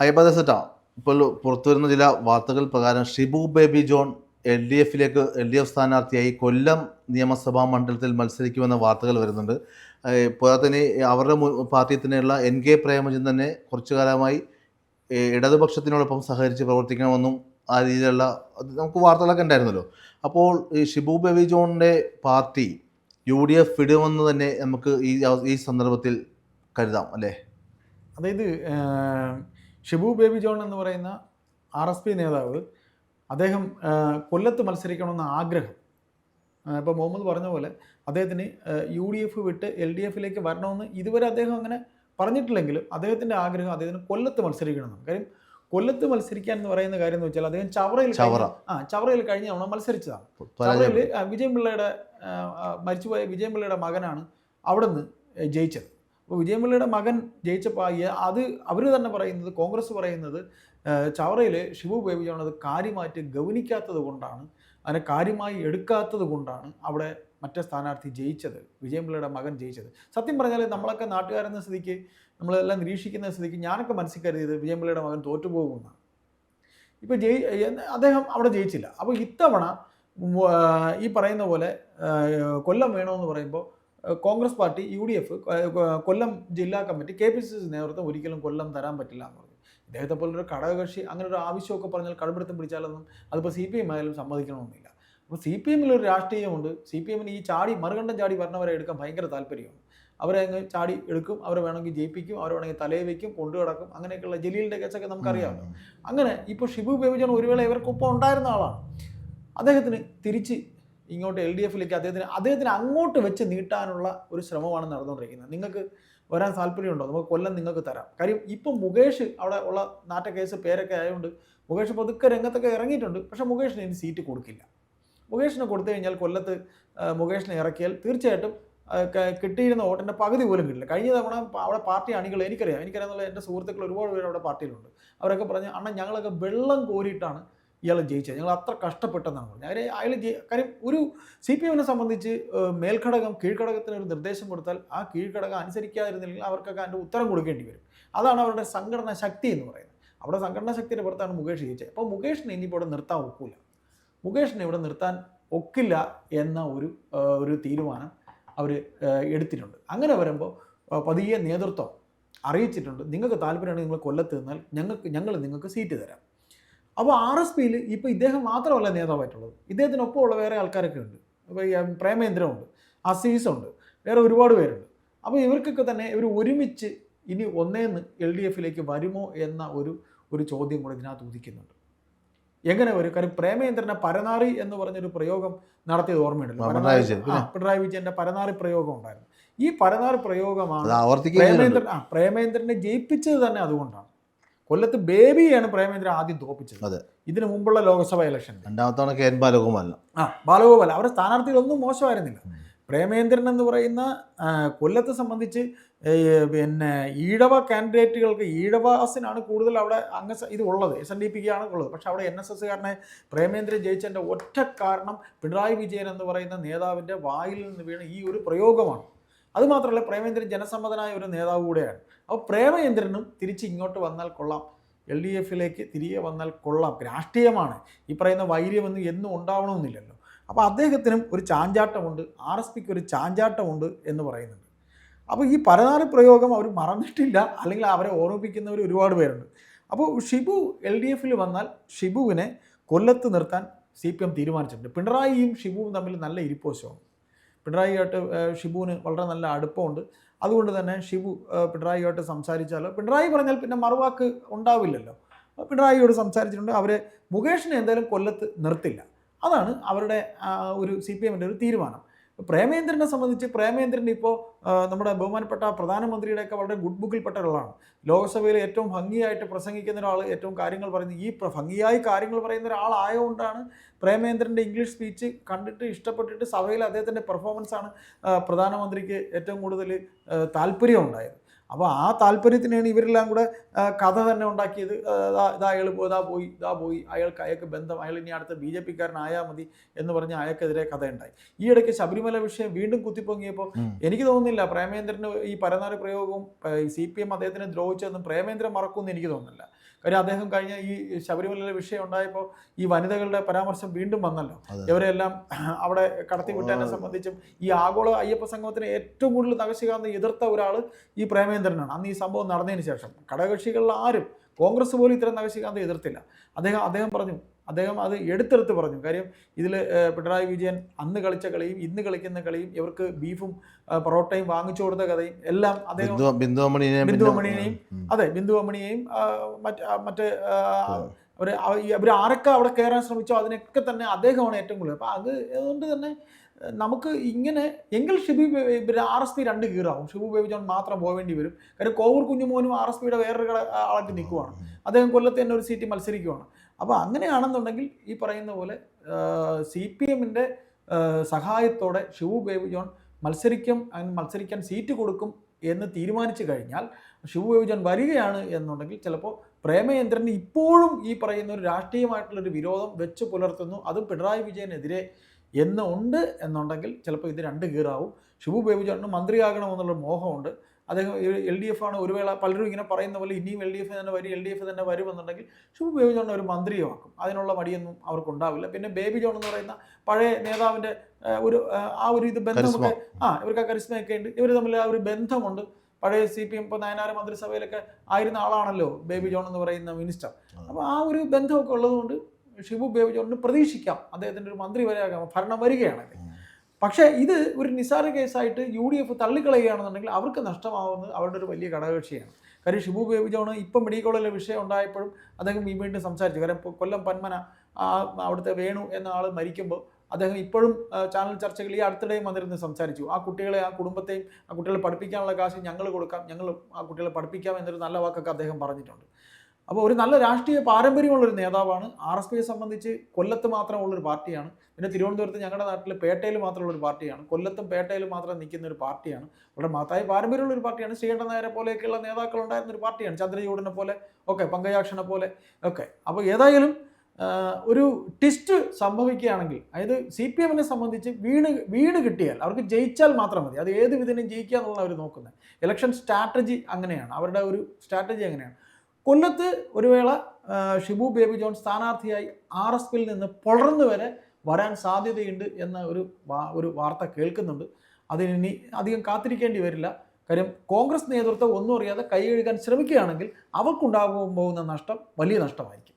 അയ്യപ്പദസറ്റ ഇപ്പോൾ പുറത്തു വരുന്ന ചില വാർത്തകൾ പ്രകാരം ഷിബു ബേബി ജോൺ എൽ ഡി എഫിലേക്ക് എൽ ഡി എഫ് സ്ഥാനാർത്ഥിയായി കൊല്ലം നിയമസഭാ മണ്ഡലത്തിൽ മത്സരിക്കുമെന്ന വാർത്തകൾ വരുന്നുണ്ട്. ഏഹ് തന്നെ അവരുടെ പാർട്ടിയിൽ തന്നെയുള്ള എൻ കെ പ്രേമചന്ദ്രൻ തന്നെ കുറച്ചു കാലമായി ഇടതുപക്ഷത്തിനോടൊപ്പം സഹകരിച്ച് പ്രവർത്തിക്കണമെന്നും ആ രീതിയിലുള്ള നമുക്ക് വാർത്തകളൊക്കെ ഉണ്ടായിരുന്നല്ലോ. അപ്പോൾ ഈ ഷിബു ബേബി ജോണിന്റെ പാർട്ടി യു ഡി എഫ് വിടുമെന്ന് തന്നെ നമുക്ക് ഈ ഈ സന്ദർഭത്തിൽ കരുതാം അല്ലേ? അതായത് ഷിബു ബേബി ജോൺ എന്ന് പറയുന്ന ആർ എസ് പി നേതാവ് അദ്ദേഹം കൊല്ലത്ത് മത്സരിക്കണമെന്ന ആഗ്രഹം. ഇപ്പോൾ മുഹമ്മദ് പറഞ്ഞ പോലെ അദ്ദേഹത്തിന് യു ഡി എഫ് വിട്ട് എൽ ഡി എഫിലേക്ക് വരണമെന്ന് ഇതുവരെ അദ്ദേഹം അങ്ങനെ പറഞ്ഞിട്ടില്ലെങ്കിലും അദ്ദേഹത്തിന്റെ ആഗ്രഹം അദ്ദേഹത്തിന് കൊല്ലത്ത് മത്സരിക്കണമെന്ന് കാര്യം കൊല്ലത്ത് മത്സരിക്കാൻ എന്ന് പറയുന്ന കാര്യം എന്ന് വെച്ചാൽ അദ്ദേഹം ചവറയിൽ. ആ ചവറയിൽ കഴിഞ്ഞ തവണ മത്സരിച്ചതാണ്. ചവറയിൽ വിജയൻ പിള്ളയുടെ ആ, ആ, മരിച്ചുപോയ വിജയൻ പിള്ളയുടെ മകനാണ് അവിടെ നിന്ന് ജയിച്ചത്. അപ്പോൾ വിജയൻ മകൻ ജയിച്ചപ്പോൾ അത് അവർ തന്നെ പറയുന്നത് കോൺഗ്രസ് പറയുന്നത് ചവറയിൽ ശിവു ബേബി അത് കാര്യമായിട്ട് ഗവനിക്കാത്തത് കൊണ്ടാണ് അതിനെ കാര്യമായി എടുക്കാത്തത് കൊണ്ടാണ് അവിടെ മറ്റേ സ്ഥാനാർത്ഥി ജയിച്ചത് വിജയമ്പിള്ളയുടെ മകൻ ജയിച്ചത്. സത്യം പറഞ്ഞാൽ നമ്മളൊക്കെ നാട്ടുകാരെന്ന സ്ഥിതിക്ക് നമ്മളെല്ലാം നിരീക്ഷിക്കുന്ന സ്ഥിതിക്ക് ഞാനൊക്കെ മനസ്സിൽ കരുതിയത് വിജയമ്പിള്ളയുടെ മകൻ തോറ്റുപോകുമെന്നാണ്. ഇപ്പോൾ ജയി അദ്ദേഹം അവിടെ ജയിച്ചില്ല. അപ്പോൾ ഇത്തവണ ഈ പറയുന്ന പോലെ കൊല്ലം വേണമെന്ന് പറയുമ്പോൾ Congress party U D F Kollam ജില്ലാ committee K P C C നേതൃത്വം ഒരിക്കലും കൊല്ലം തരാൻ പറ്റില്ല എന്ന് പറഞ്ഞു. ഇദ്ദേഹത്തെ പോലൊരു ഘടകകക്ഷി അങ്ങനെ ഒരു ആവശ്യമൊക്കെ പറഞ്ഞാൽ കടുപിടുത്തം പിടിച്ചാലൊന്നും അതിപ്പോൾ സി പി എം ആയാലും സമ്മതിക്കണമെന്നില്ല. അപ്പോൾ സി പി എമ്മിലൊരു രാഷ്ട്രീയമുണ്ട്. സി പി എമ്മിന് ഈ ചാടി മറുകണ്ഠം ചാടി വരണവരെ എടുക്കാൻ ഭയങ്കര താല്പര്യമാണ്. അവരെ അങ്ങ് ചാടി എടുക്കും അവരെ വേണമെങ്കിൽ ജയിപ്പിക്കും അവരെ വേണമെങ്കിൽ തലയിൽ വയ്ക്കും കൊണ്ടു കിടക്കും അങ്ങനെയൊക്കെയുള്ള ജലീലിന്റെ കേസൊക്കെ നമുക്കറിയാമല്ലോ. അങ്ങനെ ഇപ്പോൾ ഷിബു ബേബിജോൺ ഒരു വേള ഇവർക്കൊപ്പം ഉണ്ടായിരുന്ന ആളാണ്. അദ്ദേഹത്തിന് തിരിച്ച് ഇങ്ങോട്ട് എൽ ഡി എഫിലേക്ക് അദ്ദേഹത്തിന് അദ്ദേഹത്തിന് അങ്ങോട്ട് വെച്ച് നീട്ടാനുള്ള ഒരു ശ്രമമാണ് നടന്നുകൊണ്ടിരിക്കുന്നത്. നിങ്ങൾക്ക് വരാൻ താല്പര്യമുണ്ടോ? നമുക്ക് കൊല്ലം നിങ്ങൾക്ക് തരാം. കാര്യം ഇപ്പം മുകേഷ് അവിടെ ഉള്ള നാട്ടക്കേസ് കേസ് പേരൊക്കെ ആയതുകൊണ്ട് മുകേഷ് പതുക്കെ രംഗത്തൊക്കെ ഇറങ്ങിയിട്ടുണ്ട്. പക്ഷേ മുകേഷിന് ഇനി സീറ്റ് കൊടുക്കില്ല. മുകേഷിന് കൊടുത്തു കഴിഞ്ഞാൽ കൊല്ലത്ത് മുകേഷിനെ ഇറക്കിയാൽ തീർച്ചയായിട്ടും കിട്ടിയിരുന്ന വോട്ടിന്റെ പകുതി പോലും കിട്ടില്ല. കഴിഞ്ഞ തവണ അവിടെ പാർട്ടി അണികൾ എനിക്കറിയാം. എനിക്കറിയാവുന്ന എന്റെ സുഹൃത്തുക്കൾ ഒരുപാട് പേര് അവിടെ പാർട്ടിയിലുണ്ട്. അവരൊക്കെ പറഞ്ഞ് അണ്ണൻ ഞങ്ങളൊക്കെ വെള്ളം കോരിയിട്ടാണ് ഇയാൾ ജയിച്ചത്. ഞങ്ങൾ അത്ര കഷ്ടപ്പെട്ടെന്നാണ് പറഞ്ഞത്. അയാൾ അയാൾ ജയി- കാര്യം ഒരു സി പി എമ്മിനെ സംബന്ധിച്ച് മേൽഘടകം കീഴ്ഘടകത്തിന് ഒരു നിർദ്ദേശം കൊടുത്താൽ ആ കീഴ്ഘടകം അനുസരിക്കാതിരുന്നില്ലെങ്കിൽ അവർക്കൊക്കെ അതിന്റെ ഉത്തരം കൊടുക്കേണ്ടി വരും. അതാണ് അവരുടെ സംഘടന ശക്തി എന്ന് പറയുന്നത്. അവിടെ സംഘടനാ ശക്തിയുടെ പുറത്താണ് മുകേഷ് ജയിച്ചത്. അപ്പോൾ മുകേഷിനെ ഇനിയിപ്പോൾ ഇവിടെ നിർത്താൻ ഒക്കില്ല മുകേഷിനെ ഇവിടെ നിർത്താൻ ഒക്കില്ല എന്ന ഒരു ഒരു തീരുമാനം അവർ എടുത്തിട്ടുണ്ട്. അങ്ങനെ വരുമ്പോൾ പതിയെ നേതൃത്വം അറിയിച്ചിട്ടുണ്ട്. നിങ്ങൾക്ക് താല്പര്യമാണെങ്കിൽ നിങ്ങൾ കൊല്ലത്ത് നിന്നാൽ ഞങ്ങൾക്ക് ഞങ്ങൾ നിങ്ങൾക്ക് സീറ്റ് തരാം. അപ്പോൾ ആർ എസ് പിയിൽ ഇപ്പോൾ ഇദ്ദേഹം മാത്രമല്ല നേതാവായിട്ടുള്ളത്. ഇദ്ദേഹത്തിനൊപ്പമുള്ള വേറെ ആൾക്കാരൊക്കെ ഉണ്ട്. അപ്പോൾ ഈ പ്രേമേന്ദ്രമുണ്ട് അസീസുണ്ട് വേറെ ഒരുപാട് പേരുണ്ട്. അപ്പോൾ ഇവർക്കൊക്കെ തന്നെ ഇവർ ഒരുമിച്ച് ഇനി ഒന്നേന്ന് എൽ ഡി എഫിലേക്ക് വരുമോ എന്ന ഒരു ഒരു ചോദ്യം കൂടെ ഇതിനകത്ത് ഉദിക്കുന്നുണ്ട്. എങ്ങനെ വരും? കാര്യം പ്രേമേന്ദ്രനെ പരനാറി എന്ന് പറഞ്ഞൊരു പ്രയോഗം നടത്തിയത് ഓർമ്മയുണ്ടല്ലോ. പിണറായി വിജയന്റെ പരനാറി പ്രയോഗം ഉണ്ടായിരുന്നു. ഈ പരനാറി പ്രയോഗമാണ് പ്രേമേന്ദ്രൻ ആ പ്രേമേന്ദ്രനെ ജയിപ്പിച്ചത് തന്നെ അതുകൊണ്ടാണ്. കൊല്ലത്ത് ബേബിയാണ് പ്രേമേന്ദ്ര ആദ്യം തോപ്പിച്ചത്. അതെ. ഇതിനു മുമ്പുള്ള ലോക്സഭ ഇലക്ഷൻ രണ്ടാമത്തവണ കെ എൻ ബാലഗോപാലൻ. ആ ബാലഗോപാൽ അവരുടെ സ്ഥാനാർത്ഥികളൊന്നും മോശമായിരുന്നില്ല. പ്രേമേന്ദ്രൻ എന്ന് പറയുന്ന കൊല്ലത്തെ സംബന്ധിച്ച് പിന്നെ ഈഴവ കാൻഡിഡേറ്റുകൾക്ക് ഈഴവാസിനാണ് കൂടുതൽ അവിടെ അംഗ ഇത് ഉള്ളത്. എസ് എൻ ഡി പിക്ക് ആണ് ഉള്ളത്. പക്ഷെ അവിടെ എൻ എസ് എസ്സുകാരനെ പ്രേമേന്ദ്രൻ ജയിച്ചതിന്റെ ഒറ്റ കാരണം പിണറായി വിജയൻ എന്ന് പറയുന്ന നേതാവിന്റെ വായിൽ നിന്ന് വീണ ഈ ഒരു പ്രയോഗമാണ്. അതുമാത്രമല്ല പ്രേമേന്ദ്രൻ ജനസമ്മതനായ ഒരു നേതാവ് കൂടെയാണ്. അപ്പോൾ പ്രേമചന്ദ്രനും തിരിച്ച് ഇങ്ങോട്ട് വന്നാൽ കൊള്ളാം. എൽ ഡി എഫിലേക്ക് തിരികെ വന്നാൽ കൊള്ളാം. രാഷ്ട്രീയമാണ്. ഈ പറയുന്ന വൈര്യമൊന്നും എന്നും ഉണ്ടാവണമെന്നില്ലല്ലോ. അപ്പോൾ അദ്ദേഹത്തിനും ഒരു ചാഞ്ചാട്ടമുണ്ട്. ആർ എസ് പിക്ക് ഒരു ചാഞ്ചാട്ടമുണ്ട് എന്ന് പറയുന്നുണ്ട്. അപ്പോൾ ഈ പരനാല് പ്രയോഗം അവർ മറന്നിട്ടില്ല. അല്ലെങ്കിൽ അവരെ ഓർമ്മിപ്പിക്കുന്നവർ ഒരുപാട് പേരുണ്ട്. അപ്പോൾ ഷിബു എൽ ഡി എഫിൽ വന്നാൽ ഷിബുവിനെ കൊല്ലത്ത് നിർത്താൻ സി പി എം തീരുമാനിച്ചിട്ടുണ്ട്. പിണറായിയും ഷിബുവും തമ്മിൽ നല്ല ഇരിപ്പോശമാണ് പിണറായിയായിട്ട് ഷിബുവിന് വളരെ നല്ല അടുപ്പമുണ്ട്. അതുകൊണ്ട് തന്നെ ഷിബു പിണറായിയോട്ട് സംസാരിച്ചാൽ പിണറായി പറഞ്ഞാൽ പിന്നെ മറുവാക്ക് ഉണ്ടാവില്ലല്ലോ. പിണറായിയോട് സംസാരിച്ചിട്ടുണ്ട്. അവരെ മുകേഷിനെ എന്തായാലും കൊല്ലത്ത് നിർത്തില്ല. അതാണ് അവരുടെ ഒരു സി പി എമ്മിന്റെ ഒരു തീരുമാനം. പ്രേമേന്ദ്രനെ സംബന്ധിച്ച് പ്രേമേന്ദ്രൻ ഇപ്പോൾ നമ്മുടെ ബഹുമാനപ്പെട്ട പ്രധാനമന്ത്രിയുടെയൊക്കെ വളരെ ഗുഡ് ബുക്കിൽപ്പെട്ട ഒരാളാണ് ലോക്സഭയിൽ ഏറ്റവും ഭംഗിയായിട്ട് പ്രസംഗിക്കുന്ന ഒരാൾ ഏറ്റവും കാര്യങ്ങൾ പറയുന്ന ഈ ഭംഗിയായി കാര്യങ്ങൾ പറയുന്ന ഒരാളായതുകൊണ്ടാണ് പ്രേമേന്ദ്രന്റെ ഇംഗ്ലീഷ് സ്പീച്ച് കണ്ടിട്ട് ഇഷ്ടപ്പെട്ടിട്ട് സഭയിൽ അദ്ദേഹത്തിന്റെ പെർഫോമൻസാണ് പ്രധാനമന്ത്രിക്ക് ഏറ്റവും കൂടുതൽ താല്പര്യം ഉണ്ടായത് അപ്പോൾ ആ താല്പര്യത്തിനാണ് ഇവരെല്ലാം കൂടെ കഥ തന്നെ ഉണ്ടാക്കിയത്. ഇതാ അയാൾ പോയി ഇതാ പോയി ഇതാ പോയി. അയാൾക്ക് അയാൾക്ക് ബന്ധം അയാൾ ഇനി അടുത്ത ബി ജെ പിക്കാരനായാൽ മതി എന്ന് പറഞ്ഞ് അയാൾക്കെതിരെ കഥയുണ്ടായി. ഈ ഇടയ്ക്ക് ശബരിമല വിഷയം വീണ്ടും കുത്തിപ്പൊങ്ങിയപ്പോൾ എനിക്ക് തോന്നുന്നില്ല പ്രേമേന്ദ്രന് ഈ പരനാറി പ്രയോഗവും സി പി എം അദ്ദേഹത്തിനെ ദ്രോഹിച്ചതെന്നും പ്രേമേന്ദ്രൻ മറക്കുമെന്ന് എനിക്ക് തോന്നുന്നില്ല. കാര്യം അദ്ദേഹം കഴിഞ്ഞ ഈ ശബരിമലയിലെ വിഷയം ഉണ്ടായപ്പോൾ ഈ വനിതകളുടെ പരാമർശം വീണ്ടും വന്നല്ലോ. ഇവരെല്ലാം അവിടെ കടത്തിവിട്ടതിനെ സംബന്ധിച്ചും ഈ ആഗോള അയ്യപ്പ സംഗമത്തിന് ഏറ്റവും കൂടുതൽ തകശികാന്ത് എതിർത്ത ഒരാൾ ഈ പ്രേമേന്ദ്രനാണ് അന്ന് ഈ സംഭവം നടന്നതിന് ശേഷം ഘടകകക്ഷികളിൽ ആരും കോൺഗ്രസ് പോലും ഇത്തരം നഖശികാന്ത് എതിർത്തില്ല. അദ്ദേഹം അദ്ദേഹം പറഞ്ഞു അദ്ദേഹം അത് എടുത്തെടുത്ത് പറഞ്ഞു. കാര്യം ഇതിൽ പിണറായി വിജയൻ അന്ന് കളിച്ച കളിയും ഇന്ന് കളിക്കുന്ന കളിയും ഇവർക്ക് ബീഫും പൊറോട്ടയും വാങ്ങിച്ചു കൊടുത്ത കഥയും എല്ലാം അദ്ദേഹം ബിന്ദുവമണിയെയും. അതെ ബിന്ദുവമണിയെയും മറ്റേ മറ്റ് അവർ അവർ ആരൊക്കെ അവിടെ കയറാൻ ശ്രമിച്ചോ അതിനൊക്കെ തന്നെ അദ്ദേഹമാണ് ഏറ്റവും കൂടുതൽ. അപ്പം അത് അതുകൊണ്ട് തന്നെ നമുക്ക് ഇങ്ങനെ എങ്കിൽ ഷിബു ആർ എസ് പി രണ്ട് കീറാവും. ഷിബു ബേബി ജോൺ മാത്രം പോവേണ്ടി വരും. കാര്യം കോവൂർ കുഞ്ഞുമോനും ആർ എസ് പിയുടെ വേറൊരു ആളായിട്ട് നിൽക്കുവാണ് അദ്ദേഹം കൊല്ലത്ത് തന്നെ ഒരു സീറ്റ് മത്സരിക്കുവാണ്. അപ്പോൾ അങ്ങനെയാണെന്നുണ്ടെങ്കിൽ ഈ പറയുന്ന പോലെ സി പി എമ്മിന്റെ സഹായത്തോടെ ഷിബു ബേബി ജോൺ മത്സരിക്കും മത്സരിക്കാൻ സീറ്റ് കൊടുക്കും എന്ന് തീരുമാനിച്ചു കഴിഞ്ഞാൽ ഷിബു ബേബി ജോൺ വരികയാണ് എന്നുണ്ടെങ്കിൽ ചിലപ്പോൾ പ്രേമചന്ദ്രൻ ഇപ്പോഴും ഈ പറയുന്ന ഒരു രാഷ്ട്രീയമായിട്ടുള്ളൊരു വിരോധം വെച്ച് പുലർത്തുന്നു. അതും പിണറായി വിജയനെതിരെ എന്ന് ഉണ്ട് എന്നുണ്ടെങ്കിൽ ചിലപ്പോൾ ഇത് രണ്ട് ഗീറാവും. ഷിബു ബേബി മന്ത്രിയാകണമെന്നുള്ള മോഹമുണ്ട്. അദ്ദേഹം എൽ ഡി എഫ് ആണ് ഒരു വേള പലരും ഇങ്ങനെ പറയുന്ന പോലെ ഇനിയും എൽ ഡി എഫ് തന്നെ വരും എൽ ഡി എഫ് തന്നെ വരുമെന്നുണ്ടെങ്കിൽ ഷിബു ബേബി ജോണിനെ ഒരു മന്ത്രിയുമാക്കും അതിനുള്ള മടിയൊന്നും അവർക്കുണ്ടാവില്ല. പിന്നെ ബേബി ജോൺ എന്ന് പറയുന്ന പഴയ നേതാവിന്റെ ഒരു ആ ഒരു ഇത് ബന്ധമൊക്കെ ആ ഇവർക്ക് ആ കരിസ്മയൊക്കെ ഉണ്ട്. ഇവർ തമ്മിൽ ആ ഒരു ബന്ധമുണ്ട്. പഴയ സി പി എം ഇപ്പോൾ നയനാര മന്ത്രിസഭയിലൊക്കെ ആയിരുന്ന ആളാണല്ലോ ബേബി ജോൺ എന്ന് പറയുന്ന മിനിസ്റ്റർ. അപ്പോൾ ആ ഒരു ബന്ധമൊക്കെ ഉള്ളതുകൊണ്ട് ഷിബു ബേബി പ്രതീക്ഷിക്കാം. അദ്ദേഹത്തിന്റെ ഒരു മന്ത്രി വരെയാകാം ഭരണം വരികയാണെങ്കിൽ. പക്ഷേ ഇത് ഒരു നിസ്സാര കേസായിട്ട് യു ഡി എഫ് തള്ളിക്കളയുകയാണെന്നുണ്ടെങ്കിൽ അവർക്ക് നഷ്ടമാവുന്നത് അവരുടെ ഒരു വലിയ ഘടകകക്ഷിയാണ്. കാര്യം ഷിബു ബേബി ഇപ്പം മെഡിക്കൽ കോളേജിലെ വിഷയം ഉണ്ടായപ്പോഴും അദ്ദേഹം ഈ വീണ്ടും സംസാരിച്ചു. കാരണം ഇപ്പോൾ കൊല്ലം പന്മന ആ അവിടുത്തെ വേണു എന്ന ആൾ മരിക്കുമ്പോൾ അദ്ദേഹം ഇപ്പോഴും ചാനൽ ചർച്ചകൾ ഈ അടുത്തിടെയും വന്നിരുന്ന് സംസാരിച്ചു. ആ കുട്ടികളെ ആ കുടുംബത്തെയും ആ കുട്ടികളെ പഠിപ്പിക്കാനുള്ള കാശ് ഞങ്ങൾ കൊടുക്കാം ഞങ്ങൾ ആ കുട്ടികളെ പഠിപ്പിക്കാം എന്നൊരു നല്ല വാക്കൊക്കെ അദ്ദേഹം പറഞ്ഞിട്ടുണ്ട്. അപ്പോൾ ഒരു നല്ല രാഷ്ട്രീയ പാരമ്പര്യമുള്ളൊരു നേതാവാണ്. ആർ എസ് പിയെ സംബന്ധിച്ച് കൊല്ലത്ത് മാത്രമുള്ളൊരു പാർട്ടിയാണ്. പിന്നെ തിരുവനന്തപുരത്ത് ഞങ്ങളുടെ നാട്ടിൽ പേട്ടയിൽ മാത്രമുള്ളൊരു പാർട്ടിയാണ്. കൊല്ലത്തും പേട്ടയിലും മാത്രം നിൽക്കുന്ന ഒരു പാർട്ടിയാണ്. വളരെ മഹത്തായ പാരമ്പര്യമുള്ള ഒരു പാർട്ടിയാണ്. ശ്രീകണ്ഠൻ നായരെ പോലെയൊക്കെയുള്ള നേതാക്കൾ ഉണ്ടായിരുന്ന ഒരു പാർട്ടിയാണ്. ചന്ദ്രചൂടനെ പോലെ ഒക്കെ പങ്കജാക്ഷനെ പോലെ ഒക്കെ. അപ്പോൾ ഏതായാലും ഒരു ടിസ്റ്റ് സംഭവിക്കുകയാണെങ്കിൽ അതായത് സി പി എമ്മിനെ സംബന്ധിച്ച് വീണ് വീണ് കിട്ടിയാൽ അവർക്ക് ജയിച്ചാൽ മാത്രം മതി. അത് ഏത് വിധേനയും ജയിക്കുക എന്നുള്ള അവർ നോക്കുന്നത്. ഇലക്ഷൻ സ്ട്രാറ്റജി അങ്ങനെയാണ്. അവരുടെ ഒരു സ്ട്രാറ്റജി അങ്ങനെയാണ്. കൊല്ലത്ത് ഒരു വേള ഷിബു ബേബി ജോൺ സ്ഥാനാർത്ഥിയായി ആർ എസ് പിയിൽ നിന്ന് പുലർന്നു വരെ വരാൻ സാധ്യതയുണ്ട് എന്ന ഒരു ഒരു വാർത്ത കേൾക്കുന്നുണ്ട്. അതിനി അധികം കാത്തിരിക്കേണ്ടി വരില്ല. കാര്യം കോൺഗ്രസ് നേതൃത്വം ഒന്നും അറിയാതെ കൈ ശ്രമിക്കുകയാണെങ്കിൽ അവർക്കുണ്ടാകാൻ പോകുന്ന നഷ്ടം വലിയ നഷ്ടമായിരിക്കും.